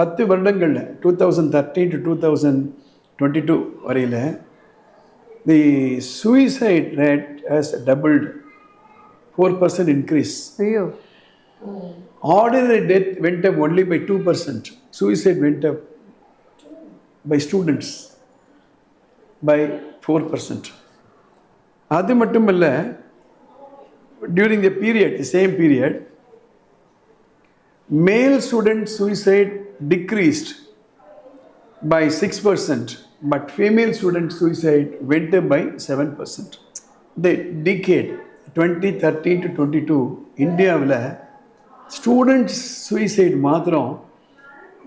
பத்து வருடங்களில் two thousand thirteen to two thousand twenty two வரையில் the suicide rate has doubled four percent increase ஐயோ Ordinary death went up only by 2%. Suicide went up by students by 4%. அது மட்டும் இல்ல during the period, the same period, male student suicide decreased by 6%, but female student suicide went up by 7%. The decade 2013 to 22, இந்தியாவில் students suicide மாத்திரம்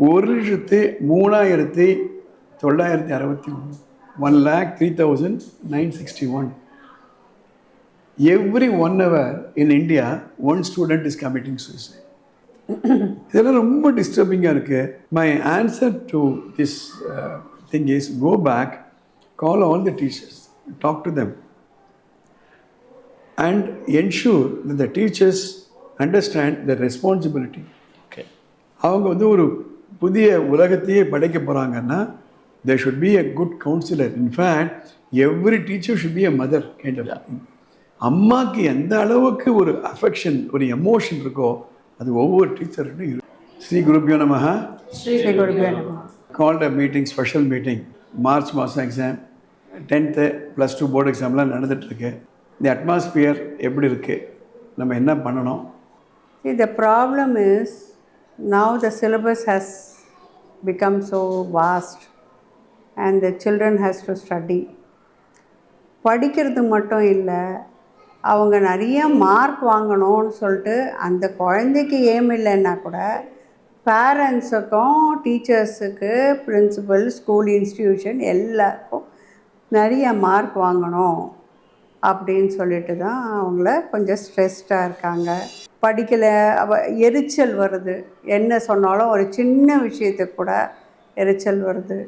ஒரு லட்சத்து மூணாயிரத்தி தொள்ளாயிரத்தி அறுபத்தி ஒன்று one lakh three thousand nine sixty one every one hour in India one student is committing suicide இதெல்லாம் ரொம்ப டிஸ்டர்பிங்காக இருக்குது my answer to this thing is go back call all the teachers talk to them ensure that the teachers understand their responsibility. Okay அவங்க வந்து ஒரு புதிய உலகத்தையே படைக்க போகிறாங்கன்னா they should be a good counsellor in fact every teacher should be a mother kind of அம்மாக்கு எந்த அளவுக்கு ஒரு அஃபெக்ஷன் ஒரு எமோஷன் இருக்கோ அது ஒவ்வொரு டீச்சர்கிட்டும் இருக்கு ஸ்ரீ குருபியோ நமஹ. ஸ்ரீ குருபியோ நமः called a meeting special meeting March மாதம் exam tenth plus two board எக்ஸாம்லாம் நடந்துகிட்ருக்கு இந்த அட்மாஸ்பியர் எப்படி இருக்குது நம்ம என்ன பண்ணணும்? See, the problem is now the syllabus has become so vast and the children has to study. படிக்கிறது மட்டும் இல்லை அவங்க நிறைய மார்க் வாங்கணும்னு சொல்லிட்டு அந்த குழந்தைக்கு ஏம் இல்லைன்னா கூட பேரண்ட்ஸுக்கும் டீச்சர்ஸுக்கு பிரின்சிபல் ஸ்கூல் இன்ஸ்டியூஷன் எல்லாருக்கும் நிறைய மார்க் வாங்கணும் அப்படின்னு சொல்லிட்டு தான் அவங்கள கொஞ்சம் ஸ்ட்ரெஸ்டாக இருக்காங்க. படிக்கலை அவ எரிச்சல் வருது. என்ன சொன்னாலும் ஒரு சின்ன விஷயத்துக்கு கூட எரிச்சல் வருது.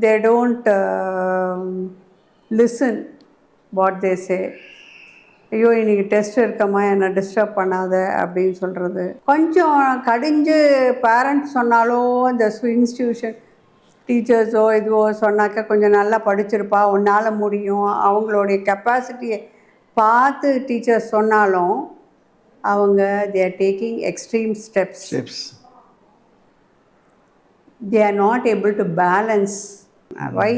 They don't listen what they say ஐயோ இன்னைக்கு டெஸ்ட் இருக்கம்மா என்னை டிஸ்டர்ப் பண்ணாத அப்படின்னு சொல்கிறது கொஞ்சம் கடிஞ்சு பேரண்ட்ஸ் சொன்னாலும் இந்த இன்ஸ்டியூஷன் டீச்சர்ஸோ இதுவோ சொன்னாக்க கொஞ்சம் நல்லா படிச்சிருப்பா உன்னால் முடியும். அவங்களுடைய கெப்பாசிட்டியை பார்த்து டீச்சர்ஸ் சொன்னாலும் அவங்க they are taking extreme steps steps they are not able to balance. Why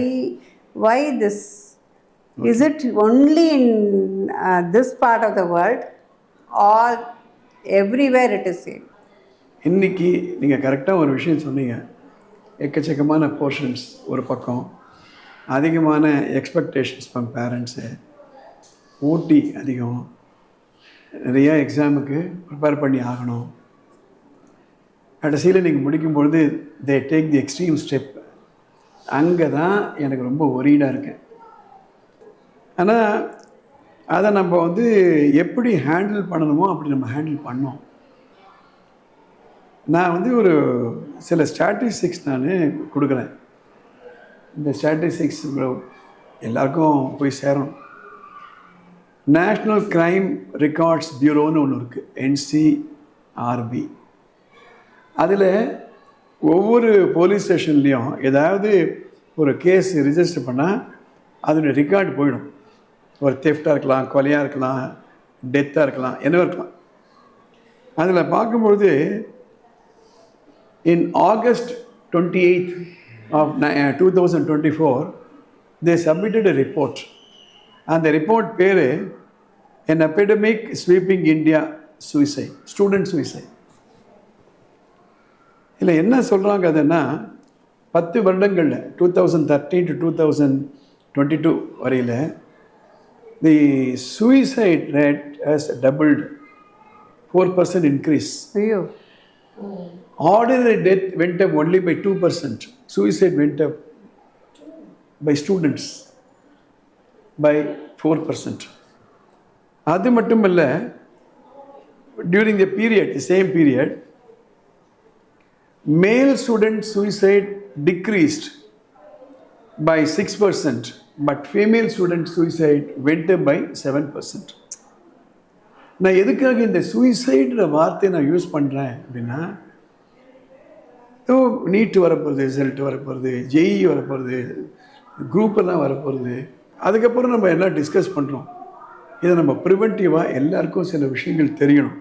why this is it only in uh, this part of the world or everywhere it is same? இன்னைக்கு நீங்கள் கரெக்டாக ஒரு விஷயம் சொன்னீங்க. எக்கச்சக்கமான portions ஒரு பக்கம் அதிகமான எக்ஸ்பெக்டேஷன்ஸ் ஃப்ரம் பேரண்ட்ஸு ஊட்டி அதிகம். நிறைய எக்ஸாமுக்கு ப்ரிப்பேர் பண்ணி ஆகணும். கடைசியில் நீங்கள் முடிக்கும்பொழுது they take the extreme step அங்கே தான் எனக்கு ரொம்ப ஒரீடாக இருக்கேன் ஆனால் அதை நம்ம வந்து எப்படி ஹேண்டில் பண்ணணுமோ அப்படி நம்ம ஹேண்டில் பண்ணோம். நான் வந்து ஒரு சில ஸ்டாட்டிஸ்டிக்ஸ் நான் கொடுக்குறேன். இந்த ஸ்டாட்டிஸ்டிக்ஸ் எல்லாருக்கும் போய் சேரணும். நேஷ்னல் கிரைம் ரெக்கார்ட்ஸ் பியூரோன்னு ஒன்று இருக்குது என்சிஆர்பி அதில் ஒவ்வொரு போலீஸ் ஸ்டேஷன்லேயும் ஏதாவது ஒரு கேஸ் ரிஜிஸ்டர் பண்ணால் அதனுடைய ரெக்கார்டு போயிடும். ஒரு தெஃப்டாக இருக்கலாம் கொலையாக இருக்கலாம் டெத்தாக இருக்கலாம் என்னவாக இருக்கலாம். அதில் பார்க்கும்பொழுது in August twenty eighth of two thousand twenty four they submitted a report அந்த ரிப்போர்ட் பேர் an epidemic sweeping India suicide student suicide இல்லை என்ன சொல்கிறாங்க அதுன்னா பத்து வருடங்களில் two thousand thirteen to two thousand twenty two வரையில் The suicide rate has doubled four percent increase ஐயோ Ordinary death went up only by 2%. Suicide went up by students by 4%. அது மட்டும் இல்ல during the period, the same period, male student suicide decreased by 6%, But female student suicide went by seven percent நான் எதுக்காக இந்த சூசைடுன்ற வார்த்தையை நான் use பண்ணுறேன் அப்படின்னா ஓ நீட்டு வரப்போகுது ரிசல்ட் வரப்போகிறது ஜெய் வரப்போகிறது குரூப்பெல்லாம் வரப்போகிறது அதுக்கப்புறம் நம்ம எல்லாம் டிஸ்கஸ் பண்ணுறோம் இதை நம்ம ப்ரிவென்டிவாக எல்லாருக்கும் சில விஷயங்கள் தெரியணும்.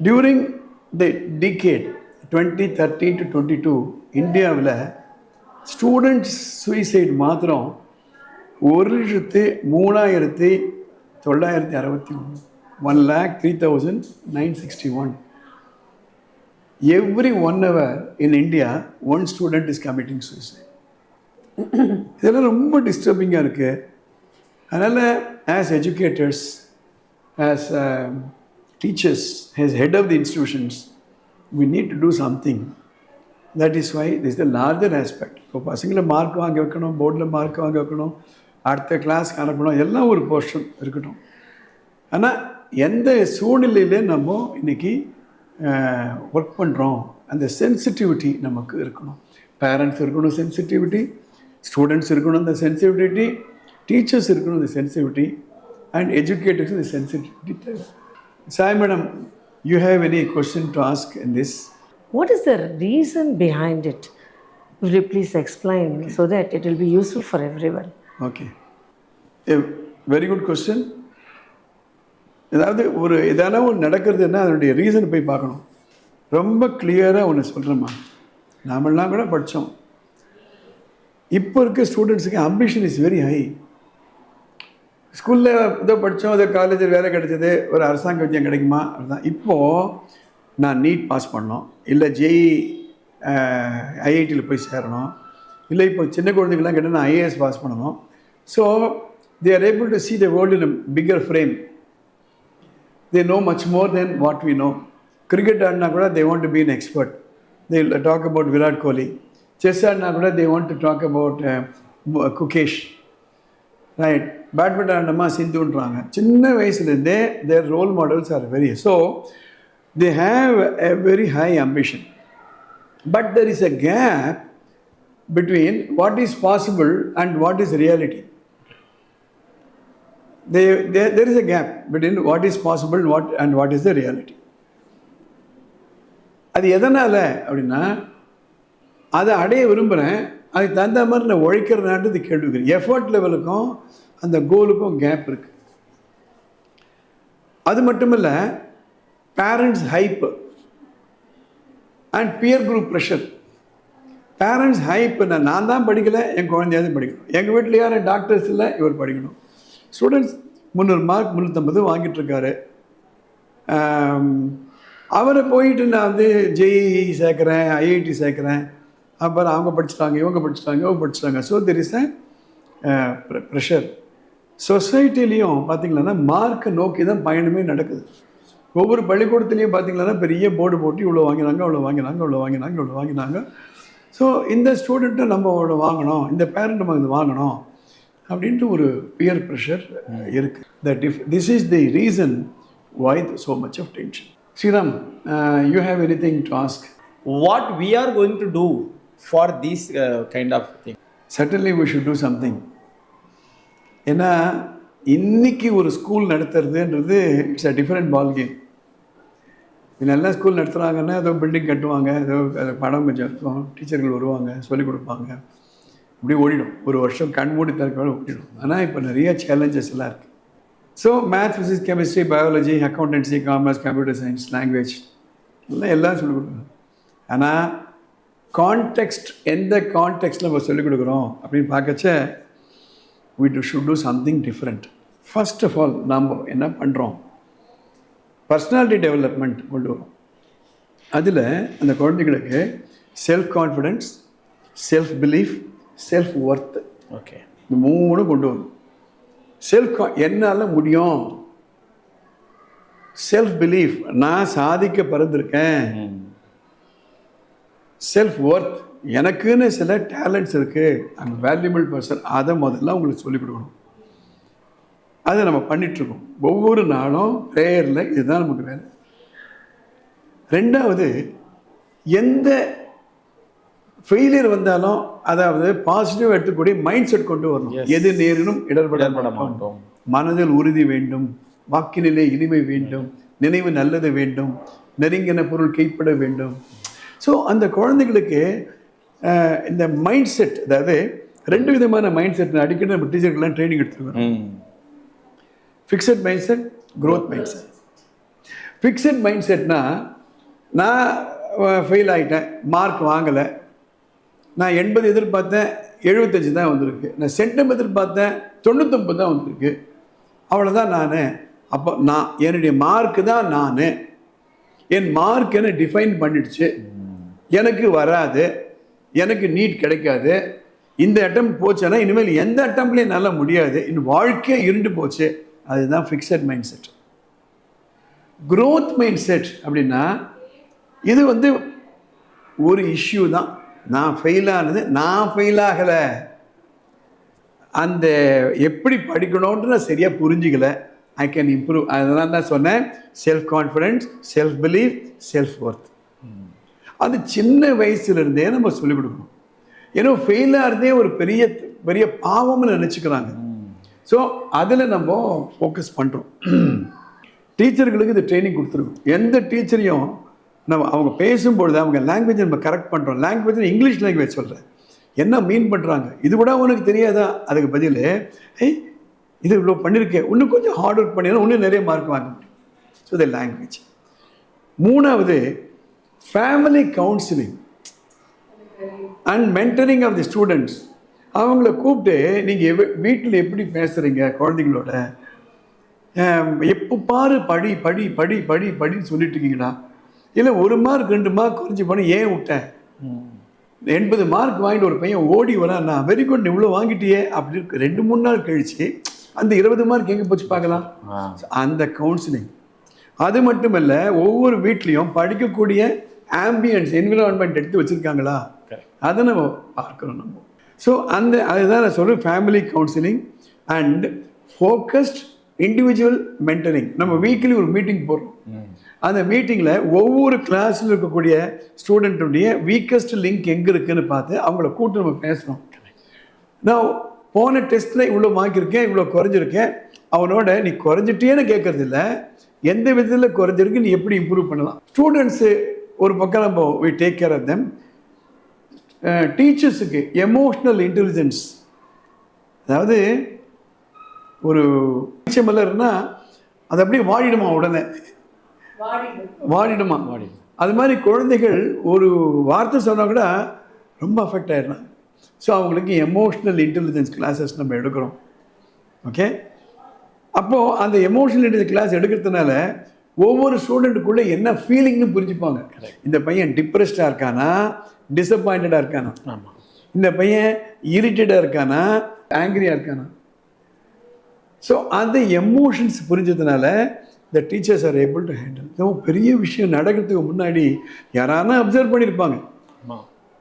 During the decade twenty thirteen to twenty two இந்தியாவில் ஸ்டூடெண்ட்ஸ் சூசைட் மாத்திரம் ஒரு லட்சத்து மூணாயிரத்தி தொள்ளாயிரத்தி அறுபத்தி ஒன்று one lakh three thousand nine sixty one every one hour in India one student is committing suicide இதெல்லாம் ரொம்ப டிஸ்டர்பிங்காக இருக்குது அதனால் as educators as teachers as head of the institutions we need to do something that is why is the larger aspect இப்போ பசங்களை mark வாங்க வைக்கணும் போர்டில் மார்க் வாங்க வைக்கணும் அடுத்த கிளாஸ்க்கு அனுப்பணும் எல்லாம் ஒரு போர்ஷன் இருக்கட்டும். ஆனால் எந்த சூழ்நிலையிலே நம்ம இன்னைக்கு ஒர்க் பண்ணுறோம் அந்த சென்சிட்டிவிட்டி நமக்கு இருக்கணும். பேரண்ட்ஸ் இருக்கணும் சென்சிட்டிவிட்டி ஸ்டூடெண்ட்ஸ் இருக்கணும் இந்த சென்சிட்டிவிட்டி டீச்சர்ஸ் இருக்கணும் இந்த சென்சிட்டிவிட்டி அண்ட் எஜுகேட்டர்ஸ் இந்த சென்சிட்டிவிட்டி தேவை Sai madam you have any question to ask in this What is the reason behind it? Will you please explain so that it will be useful for everyone? Okay very good question ஏதாவது ஒரு எதனா ஒன்று நடக்கிறதுன்னா அதனுடைய reason போய் பார்க்கணும். ரொம்ப கிளியராக ஒன்று சொல்கிறேம்மா நாமெல்லாம் கூட படித்தோம் இப்போ இருக்க ஸ்டூடெண்ட்ஸுக்கு அம்பிஷன் இஸ் வெரி ஹை ஸ்கூலில் இதோ படித்தோம் இதோ காலேஜில் வேலை கிடைச்சது ஒரு அரசாங்க விஜயம் கிடைக்குமா? அதுதான் இப்போது நான் நீட் பாஸ் பண்ணோம். இல்லை ஜேஇ ஐஐடியில் போய் சேரணும். இல்லை இப்போ சின்ன குழந்தைங்களாம் கேட்டால் நான் ஐஏஎஸ் பாஸ் பண்ணணும். So they are able to see the world in bigger frame they know much more than what we know cricket ஆடினா கூட they want to be an expert they talk about Virat Kohli chess ஆடினா கூட they want to talk about Gukesh. Right badminton ஆடினோமா சிந்துன்றாங்க. சின்ன வயசுலேருந்தே their role models are very so they have a very high ambition but there is a gap between what is possible and what is reality they, there, there is a gap between what is possible what and what is the reality. அது எதனால் அப்படின்னா அதை அடைய விரும்புகிறேன் அதுக்கு தகுந்த மாதிரி நான் உழைக்கிறனான்றது கேள்விக்குறி. எஃபர்ட் லெவலுக்கும் அந்த கோலுக்கும் கேப் இருக்குது அது மட்டும் இல்லை parents hype and peer group pressure parents hype நான் நான் தான் படிக்கலை என் குழந்தையாவது படிக்கணும். எங்கள் வீட்டில் யாரும் டாக்டர்ஸ் இல்லை இவர் படிக்கணும். ஸ்டூடெண்ட்ஸ் முந்நூறு மார்க் முந்நூற்றம்பது வாங்கிட்டுருக்காரு அவரை போயிட்டு நான் வந்து ஜேஇ சேர்க்குறேன் ஐஐடி சேர்க்குறேன். அப்புறம் அவங்க படிச்சிட்டாங்க இவங்க படிச்சிட்டாங்க இவங்க படிச்சிட்டாங்க. So there is a pressure சொசைட்டிலையும் பார்த்தீங்கன்னா மார்க்கை நோக்கி தான் பயணமே நடக்குது. ஒவ்வொரு பள்ளிக்கூடத்துலேயும் பார்த்தீங்கன்னா பெரிய போர்டு போட்டு இவ்வளோ வாங்கினாங்க அவ்வளோ வாங்கினாங்க இவ்வளோ வாங்கினாங்க இவ்வளோ வாங்கினாங்க. ஸோ இந்த ஸ்டூடெண்ட்டை நம்ம அவ்வளோ வாங்கணும் இந்த பேரண்ட் நம்ம இது வாங்கணும் அப்படின்ட்டு ஒரு பியர் ப்ரெஷர் இருக்குது the diff this is the reason why so much of tension Sriram you have anything to ask we are going to do for this uh, kind of thing? Suddenly we should do something ஏன்னா இன்னைக்கு ஒரு school நடத்துறதுன்றது it's a different ball game நல்லா school நடத்துகிறாங்கன்னா ஏதோ building கட்டுவாங்க ஏதோ அது படம் கொஞ்சம் டீச்சர்கள் வருவாங்க சொல்லிக் கொடுப்பாங்க. இப்படி ஓடிடும். ஒரு வருஷம் கண் மூடி தரக்கூட ஓடிடும். ஆனால் இப்போ நிறைய சேலஞ்சஸ் எல்லாம் இருக்குது so maths physics chemistry biology accountancy commerce computer science language எல்லாம் எல்லாம் சொல்லிக் கொடுக்குறோம் ஆனால் கான்டெக்ஸ்ட் எந்த கான்டெக்ஸ்டில் நம்ம சொல்லிக் கொடுக்குறோம் அப்படின்னு பார்க்கச்ச we do should do something different. First of all நாம் என்ன பண்ணுறோம் பர்சனாலிட்டி டெவலப்மெண்ட் கொண்டு வரோம். அதில் அந்த குழந்தைகளுக்கு self confidence self belief self worth okay. இந்த மூணும் கொண்டு வரும். செல்ஃப் என்னால் முடியும்? செல்ஃப் பிலீஃப் நான் சாதிக்க பிறந்திருக்கேன். செல்ஃப் ஒர்த் எனக்குன்னு சில டேலண்ட்ஸ் இருக்குது அந்த வேல்யூபிள் பர்சன் அதை முதல்ல உங்களுக்கு சொல்லிக் கொடுக்கணும். அதை நம்ம பண்ணிகிட்ருக்கோம் ஒவ்வொரு நாளும் ப்ரேயரில் இதுதான் நமக்கு வேலை. ரெண்டாவது எந்த ஃபெயிலியர் வந்தாலும் அதாவது பாசிட்டிவ் எடுத்துக்கூடிய மைண்ட் செட் கொண்டு வரணும். எது நேரினும் இடர்பட மாட்டோம். மனதில் உறுதி வேண்டும். வாக்கினிலே இனிமை வேண்டும். நினைவு நல்லது வேண்டும். நெருங்கின பொருள் கைப்பட வேண்டும். ஸோ அந்த குழந்தைகளுக்கு இந்த மைண்ட் செட் அதாவது ரெண்டு விதமான மைண்ட் செட் அடிக்கடி நம்ம டீச்சருக்கெல்லாம் ட்ரைனிங் எடுத்துருக்கோம் fixed mind set growth mind set fixed mind செட்னா நான் ஃபெயில் ஆகிட்டேன் மார்க் வாங்கலை. நான் எண்பது எதிர்பார்த்தேன் எழுபத்தஞ்சு தான் வந்திருக்கு. நான் சென்டம் எதிர்பார்த்தேன் தொண்ணூத்தொம்பது தான் வந்திருக்கு. அவ்வளோதான் நான். அப்போ நான் என்னுடைய மார்க்கு தான் நான். என் மார்க் என்ன டிஃபைன் பண்ணிடுச்சு? எனக்கு வராது. எனக்கு நீட் கிடைக்காது. இந்த அட்டம் போச்சுன்னா இனிமேல் எந்த அட்டம்ப்லேயும் நல்லா முடியாது. இன்னும் வாழ்க்கையே இருண்டு போச்சு. அதுதான் fixed mind set growth mind set அப்படின்னா இது வந்து ஒரு இஷ்யூ தான். நான் ஃபெயில் ஆனது நான் ஃபெயில் ஆகலை. அந்த எப்படி படிக்கணும்ன்ற நான் சரியாக புரிஞ்சுக்கல. ஐ கேன் இம்ப்ரூவ் அதனால தான் சொன்னேன் self confidence self belief self worth அது சின்ன வயசுலேருந்தே நம்ம சொல்லிக் கொடுக்கணும். ஏன்னா ஃபெயிலாக இருந்தே ஒரு பெரிய பெரிய பாவம்னு நினச்சிக்கிறாங்க. ஸோ அதில் நம்ம ஃபோக்கஸ் பண்ணுறோம் டீச்சர்களுக்கு இது ட்ரைனிங் கொடுத்துருக்கோம். எந்த டீச்சரையும் நம்ம அவங்க பேசும்பொழுது அவங்க லாங்குவேஜ் நம்ம கரெக்ட் பண்ணுறோம் லாங்குவேஜ் இங்கிலீஷ் லாங்குவேஜ் சொல்கிறேன் என்ன மீன் பண்ணுறாங்க இது கூட உனக்கு தெரியாதா? அதுக்கு பதில் ஏய் இது இவ்வளோ பண்ணியிருக்கேன் இன்னும் கொஞ்சம் ஹார்ட் ஒர்க் பண்ணினா இன்னும் நிறைய மார்க் வாங்க முடியும் ஸோ த லாங்குவேஜ் மூணாவது family counselling and mentoring of the students அவங்கள கூப்பிட்டு நீங்கள் வீட்டில் எப்படி பேசுகிறீங்க குழந்தைங்களோட? எப்போ பாரு படி படி படி படி படின்னு சொல்லிட்டு இருக்கீங்களா? இல்லை ஒரு மார்க் ரெண்டு மார்க் குறைஞ்சி போன ஏன் விட்டேன்? எண்பது மார்க் வாங்கிட்டு ஒரு பையன் ஓடி வரான். நான் வெரி குட் இவ்வளோ வாங்கிட்டியே. அப்படி ரெண்டு மூணு நாள் கழிச்சு அந்த இருபது மார்க் எங்கே போச்சு பார்க்கலாம் அந்த கவுன்சிலிங் அது மட்டுமல்ல ஒவ்வொரு வீட்லேயும் படிக்கக்கூடிய ஆம்பியன்ஸ் என்விரான்மெண்ட் எடுத்து வச்சுருக்காங்களா? அதை நம்ம பார்க்குறோம் நம்ம. ஸோ அந்த அதுதான் நான் சொல்கிறேன் family counselling and focused individual mentoring நம்ம வீக்லி ஒரு மீட்டிங் போடுறோம். அந்த மீட்டிங்கில் ஒவ்வொரு கிளாஸில் இருக்கக்கூடிய ஸ்டூடெண்ட்டுடைய வீக்கஸ்ட் லிங்க் எங்கே இருக்குன்னு பார்த்து அவங்கள கூட்டு நம்ம பேசுகிறோம் நான் போன டெஸ்ட்டில் இவ்வளோ வாங்கியிருக்கேன் இவ்வளோ குறைஞ்சிருக்கேன். அவனோட நீ குறைஞ்சிட்டேன்னு கேட்கறது இல்ல எந்த விதத்தில் குறைஞ்சிருக்கு நீ எப்படி இம்ப்ரூவ் பண்ணலாம்? ஸ்டூடெண்ட்ஸு ஒரு பக்கம் நம்ம we take care of them டீச்சர்ஸுக்கு emotional intelligence அதாவது ஒரு பச்சை மலர்னா அது அப்படியே வாடிடுமா உடனே? வாடிடுமா. அது மாதிரி குழந்தைகள் ஒரு வார்த்தை சொன்னால் கூட ரொம்ப அஃபெக்ட் ஆயிடுறாங்க. ஸோ அவங்களுக்கு எமோஷ்னல் இன்டெலிஜென்ஸ் கிளாஸஸ் நம்ம எடுக்கிறோம். ஓகே அப்போது அந்த எமோஷனல் இன்டெலிஜென்ஸ் கிளாஸ் எடுக்கிறதுனால ஒவ்வொரு ஸ்டூடெண்ட்டுக்குள்ளே என்ன ஃபீலிங்னு புரிஞ்சுப்பாங்க. இந்த பையன் டிப்ரெஸ்டாக இருக்கானா? டிசப்பாயிண்டடாக இருக்கானா? ஆமாம் இந்த பையன் இரிட்டடாக இருக்கானா? ஆங்கிரியாக இருக்கானா? ஸோ அந்த emotions புரிஞ்சதுனால the teachers are able to handle பெரிய விஷயம். நடக்கிறதுக்கு முன்னாடி யாரானா அப்சர்வ் பண்ணியிருப்பாங்க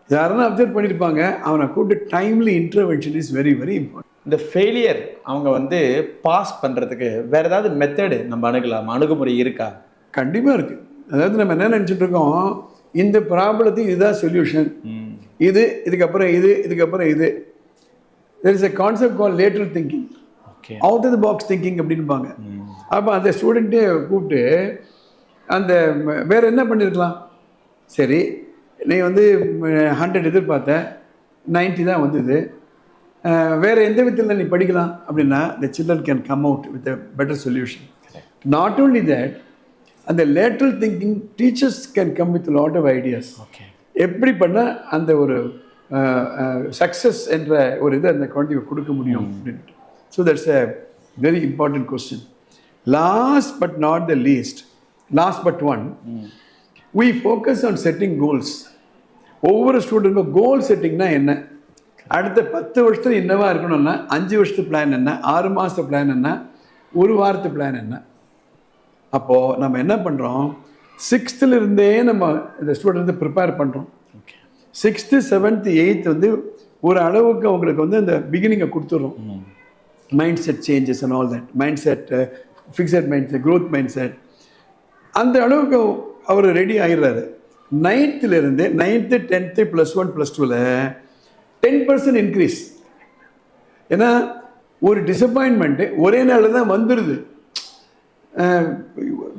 யாரானா அப்சர்வ் பண்ணியிருப்பாங்க அவனை கூப்பிட்டு timely intervention is very very important இந்த ஃபெயிலியர் அவங்க வந்து பாஸ் பண்ணுறதுக்கு வேற ஏதாவது மெத்தடு நம்ம அணுகலாம்? அணுகுமுறை இருக்கா? கண்டிப்பாக இருக்குது அதாவது நம்ம என்ன நினச்சிட்டு இருக்கோம்? இந்த ப்ராப்ளத்துக்கு இதுதான் சொல்யூஷன் இது இதுக்கப்புறம் இது இதுக்கப்புறம் இது. There is a concept call lateral thinking okay out of the box thinking அப்படின்பாங்க. அப்போ அந்த ஸ்டூடெண்ட்டே கூப்பிட்டு அந்த வேற என்ன பண்ணியிருக்கலாம் சரி நீ வந்து ஹண்ட்ரட் எதிர்பார்த்த 90 தான் வந்தது. வேற எந்த விதத்தில் நீ படிக்கலாம் அப்படின்னா the children can come out with better solution not only that அந்த lateral thinking teachers can come with lot of ideas okay எப்படி பண்ணால் அந்த ஒரு சக்ஸஸ் என்ற ஒரு இதை அந்த குழந்தைக்கு கொடுக்க முடியும் அப்படின்ட்டு. So that's a very important question last but not the least last but one we focus on setting goals ஒவ்வொரு ஸ்டூடெண்ட்டும் கோல் செட்டிங்னா என்ன? அடுத்த பத்து வருஷத்துல என்னவா இருக்கணும்னா அஞ்சு வருஷத்து பிளான் என்ன ஆறு மாதத்து பிளான் என்ன ஒரு வாரத்து பிளான் என்ன? அப்போது நம்ம என்ன பண்ணுறோம் சிக்ஸ்த்துல இருந்தே நம்ம இந்த ஸ்டூடெண்ட் வந்து ப்ரிப்பேர் பண்ணுறோம் ஓகே சிக்ஸ்த்து செவன்த்து எயித் வந்து ஒரு அளவுக்கு அவங்களுக்கு வந்து அந்த பிகினிங்கை கொடுத்துட்றோம். Mindset changes and all that mindset fixed mindset growth mindset அந்த அளவுக்கு அவர் ரெடி ஆயிடுறாரு. நைன்த்துலேருந்து ninth tenth plus one plus டூவில் டென் பர்சன்ட் இன்க்ரீஸ் ஏன்னா ஒரு டிசப்பாயின்மெண்ட்டு ஒரே நாளில் தான் வந்துடுது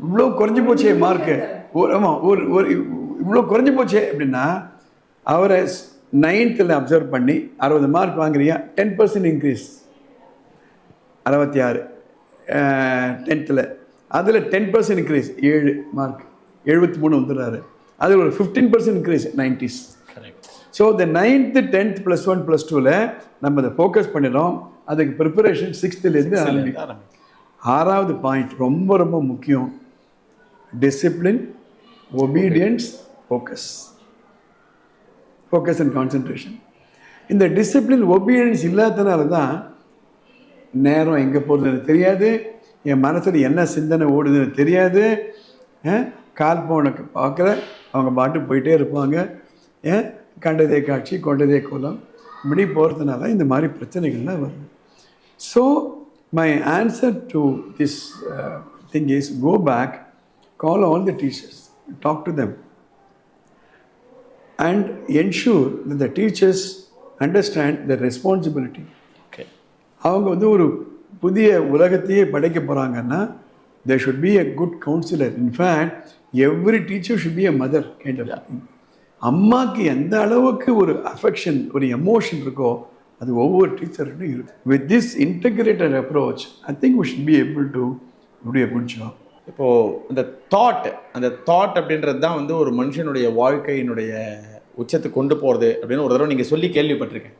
இவ்வளோ குறைஞ்சி போச்சே மார்க்கு ஒரு ஆமாம் ஒரு ஒரு இவ்வளோ குறைஞ்சி போச்சே அப்படின்னா அவரை நைன்த்தில் அப்சர்வ் பண்ணி அறுபது மார்க் வாங்குறியா? டென் பர்சன்ட் இன்க்ரீஸ் அறுபத்தி ஆறு. டென்த்தில் அதில் டென் பர்சன்ட் இன்க்ரீஸ் ஏழு மார்க் எழுபத்தி மூணு வந்துடுறாரு. அதில் ஒரு fifteen percent increase nineties so இந்த ninth tenth plus one plus டூவில் நம்ம அதை ஃபோக்கஸ் பண்ணிடுறோம். அதுக்கு ப்ரிப்பரேஷன் சிக்ஸ்த்துலேருந்து ஆரம்பிக்கும். ஆறாவது பாயிண்ட் ரொம்ப ரொம்ப முக்கியம். Discipline obedience focus focus and concentration இந்த டிசிப்ளின் ஒபீடியன்ஸ் இல்லாததுனால தான் நேரம் எங்கே போகிறதுன்னு தெரியாது. என் மனசில் என்ன சிந்தனை ஓடுதுன்னு தெரியாது. கால் போனுக்கு பார்க்குற அவங்க பாட்டு போயிட்டே இருப்பாங்க. ஏன் கண்டதே காட்சி கொண்டதே கோலம். இப்படி போகிறதுனால இந்த மாதிரி பிரச்சனைகள்லாம் வருது. So my answer to this thing is go back call all the teachers talk to them that the teachers understand their responsibility. Okay அவங்க வந்து ஒரு புதிய உலகத்தையே படைக்க போகிறாங்கன்னா they should be a good counsellor in fact every teacher should be a mother kind of அம்மாக்கு எந்த அளவுக்கு ஒரு அஃபெக்ஷன் ஒரு எமோஷன் இருக்கோ அது ஒவ்வொரு டீச்சர்கிட்டும் இருக்கு. With this integrated approach I think we should be able to do a good job. இப்போ இந்த தாட் அந்த தாட் அப்படின்றது தான் வந்து ஒரு மனுஷனுடைய வாழ்க்கையினுடைய உச்சத்துக்கு கொண்டு போகிறது அப்படின்னு ஒரு தடவை நீங்கள் சொல்லி கேள்விப்பட்டிருக்கேன்.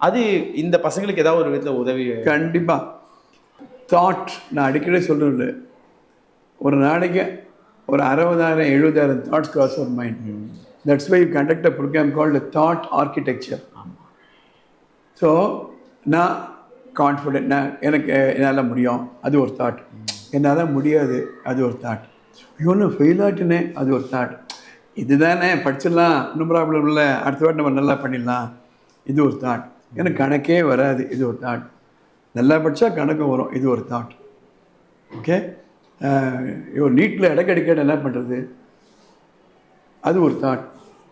அது இந்த பசங்களுக்கு ஏதாவது ஒரு விதத்தில் உதவி கண்டிப்பாக தாட் நான் அடிக்கடி சொல்கிறேன் ஒரு நாளைக்கு ஒரு அறுபதாயிரம் எழுபதாயிரம் தாட்ஸ் கிராஸ் ஒரு mind that's why conduct a programme called thought architecture so நான் கான்ஃபிடென்ட் நான் எனக்கு என்னால் முடியும். அது ஒரு தாட் என்னால் முடியாது அது ஒரு தாட் இவனு ஃபெயில் ஆட்டுனே அது ஒரு தாட் இதுதானே படிச்சிடலாம் இன்னும் ப்ராப்ளம் இல்லை. அடுத்த வாட்டி நம்ம நல்லா பண்ணிடலாம். இது ஒரு தாட் எனக்கு கணக்கே வராது. இது ஒரு தாட் நல்லா படித்தா கணக்கு வரும். இது ஒரு தாட் ஓகே இவர் நீட்டில் இடம் கிடைக்காது என்ன பண்ணுறது அது ஒரு தாட்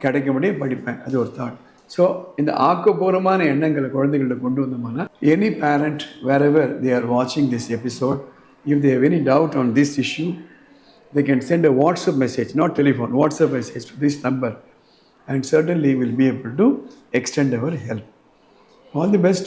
கிடைக்க முடியும் படிப்பேன் அது ஒரு தாட் ஸோ இந்த ஆக்கப்பூர்வமான எண்ணங்களை குழந்தைகள்ட்ட கொண்டு வந்தோம்னா any parent wherever they are வாட்சிங் this episode if they have any doubt on this issue they can send a WhatsApp message, not telephone, WhatsApp message to this number, and certainly we'll be able to extend our help. All the best.